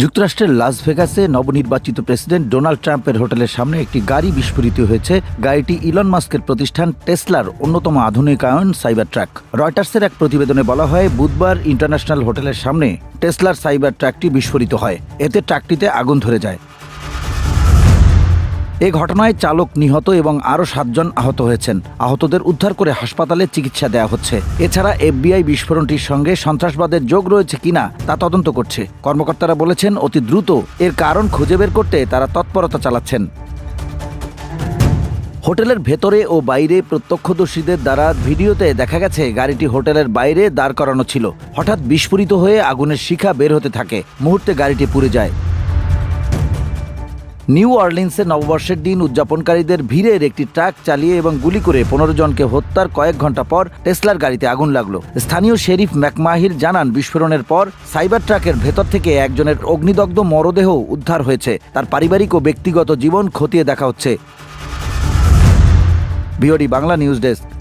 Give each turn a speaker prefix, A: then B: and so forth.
A: যুক্তরাষ্ট্রের লাস ভেগাসে নবনির্বাচিত president Donald ট্রাম্পের হোটেলের সামনে একটি গাড়ি বিস্ফোরিত হয়েছে। গাড়িটি ইলন মাস্কের প্রতিষ্ঠান টেসলার অন্যতম আধুনিকায়ন সাইবার ট্র্যাক রয়টার্সের এক প্রতিবেদনে বলা হয়, বুধবার ইন্টারন্যাশনাল হোটেলের সামনে টেসলার সাইবার ট্র্যাকটি বিস্ফোরিত হয়। এতে ট্র্যাকটিতে আগুন ধরে যায়। এ ঘটনায় চালক নিহত এবং আরও সাতজন আহত হয়েছেন। আহতদের উদ্ধার করে হাসপাতালে চিকিৎসা দেওয়া হচ্ছে। এছাড়া এফবিআই বিস্ফোরণটির সঙ্গে সন্ত্রাসবাদের যোগ রয়েছে কিনা তা তদন্ত করছে। কর্মকর্তারা বলেছেন, অতি দ্রুত এর কারণ খুঁজে বের করতে তারা তৎপরতা চালাচ্ছেন। হোটেলের ভেতরে ও বাইরে প্রত্যক্ষদর্শীদের দ্বারা ভিডিওতে দেখা গেছে, গাড়িটি হোটেলের বাইরে দাঁড় করানো ছিল। হঠাৎ বিস্ফোরিত হয়ে আগুনের শিখা বের হতে থাকে। মুহূর্তে গাড়িটি পুড়ে যায়। নিউ অর্লিন্সে নববর্ষের দিন উদযাপনকারীদের ভিড়ের একটি ট্রাক চালিয়ে এবং গুলি করে পনেরো জনকে হত্যার কয়েক ঘণ্টা পর টেসলার গাড়িতে আগুন লাগল। স্থানীয় শেরিফ ম্যাকমাহির জানান, বিস্ফোরণের পর সাইবার ট্রাকের ভেতর থেকে একজনের অগ্নিদগ্ধ মরদেহ উদ্ধার হয়েছে। তার পারিবারিক ও ব্যক্তিগত জীবন খতিয়ে দেখা হচ্ছে। BOD Bangla news desk.